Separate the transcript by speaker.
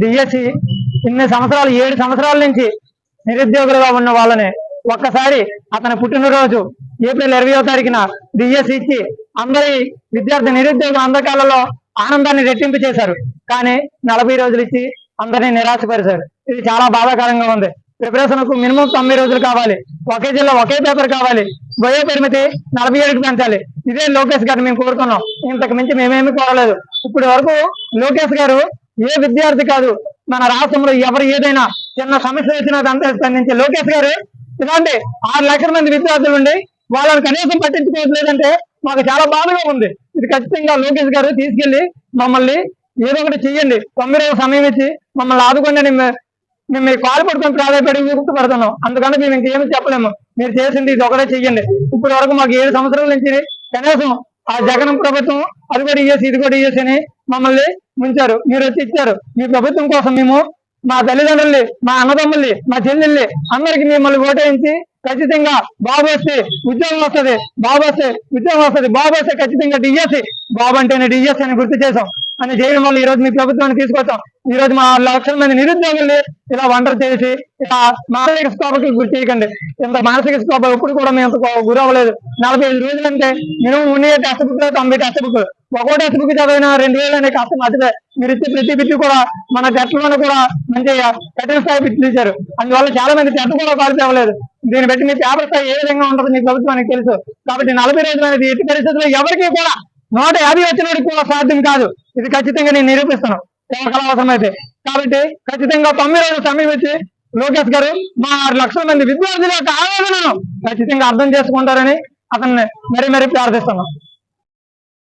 Speaker 1: DSC ఇన్ని సంవత్సరాలు ఏడు సంవత్సరాల నుంచి నిరుద్యోగులుగా ఉన్న వాళ్ళని ఒక్కసారి అతని పుట్టినరోజు ఏప్రిల్ ఇరవయో తారీఖున డిఎస్సి ఇచ్చి అందరి విద్యార్థి నిరుద్యోగ అందకాలలో ఆనందాన్ని రెట్టింపు చేశారు. కానీ నలభై రోజులు ఇచ్చి అందరినీ నిరాశపరిచారు. ఇది చాలా బాధాకరంగా ఉంది. ప్రిపరేషన్కు మినిమం తొంభై రోజులు కావాలి. ఒకే జిల్లా ఒకే పేపర్ కావాలి. వయో పరిమితి నలభై ఏడుకి పెంచాలి. ఇదే లోకేష్ గారు మేము కోరుకున్నాం. ఇంతకు మించి మేమేమి కోరలేదు. ఇప్పటి వరకు లోకేష్ గారు ఏ విద్యార్థి కాదు మన రాష్ట్రంలో ఎవరు ఏదైనా చిన్న సమస్య వచ్చినా దాంతో స్పందించే లోకేష్ గారు. ఇలాంటి ఆరు లక్షల మంది విద్యార్థులు ఉండి వాళ్ళని కనీసం పట్టించుకోవట్లేదంటే మాకు చాలా బాధగా ఉంది. ఇది ఖచ్చితంగా లోకేష్ గారు తీసుకెళ్ళి మమ్మల్ని ఏదో ఒకటి చెయ్యండి. తొమ్మిది రోజుల సమయం ఇచ్చి మమ్మల్ని ఆదుకోండి అని మేము మీరు కాలు పడుకొని ప్రాధాయపడి గుర్తుపడుతున్నాం అందుకని మేము ఇంకేమి చెప్పలేము. మీరు చేసింది ఇది ఒకటే చెయ్యండి. ఇప్పటి వరకు మాకు ఏడు సంవత్సరాల నుంచి కనీసం ఆ జగన్ ప్రభుత్వం అది కూడా ఇయ్యేసి ఇది కూడా ఇయ్యేసి అని మమ్మల్ని ఉంచారు మీరు వచ్చి ఇచ్చారు. మీ ప్రభుత్వం కోసం మేము మా తల్లిదండ్రుల్ని మా అన్నదమ్ముల్ని మా చెల్లెల్ని అందరికి మిమ్మల్ని ఓటేయించి ఖచ్చితంగా బాబు వస్తే ఉద్యోగం వస్తుంది బాబు వస్తే ఉద్యోగం వస్తుంది బాబు వస్తే ఖచ్చితంగా డిఎస్సి బాబు అంటేనే డిఎస్సి అని గుర్తు చేశాం. అని చేయడం వల్ల ఈ రోజు మీ ప్రభుత్వాన్ని తీసుకొచ్చాం. ఈ రోజు మా లక్షల మంది నిరుద్యోగుల్ని ఇలా వండర్ చేసి ఇలా మానసిక స్తోభకి గురి చేయకండి. ఇంత మానసిక స్తోభ ఇప్పుడు కూడా మేము ఇంత గురి అవ్వలేదు నలభై ఐదు రోజులంటే మినిమం ఉండే టెక్స్ట్ బుక్ తొంభై టెక్స్ట్ బుక్. ఒక్కో టెక్స్ట్ బుక్ చదివిన రెండు వేలు అనే కష్టం అదే మీరు ఇచ్చే ప్రతి బిట్టు కూడా మన టెస్ట్లను కూడా మంచిగా కఠిన స్థాయి బిట్లు అందువల్ల చాలా మంది టెస్ట్ కూడా క్వాలిఫై అవ్వలేదు. దీన్ని బట్టి మీ పేపర్ స్థాయి ఏ విధంగా ఉంటుందో మీ ప్రభుత్వానికి తెలుసు. కాబట్టి నలభై రోజులు అనేది ఎట్టి పరిస్థితుల్లో ఎవరికి కూడా నూట యాభై వచ్చినోడికి కూడా సాధ్యం కాదు. ఇది ఖచ్చితంగా నేను నిరూపిస్తాను. సేవకాల అవసరం అయితే కాబట్టి ఖచ్చితంగా తొమ్మిది రోజులు సమయం లోకేష్ గారు మా ఆరు లక్షల మంది విద్యార్థుల యొక్క ఆవేదనను ఖచ్చితంగా అర్థం చేసుకుంటారని అతన్ని మరీ మరీ ప్రార్థిస్తున్నాం.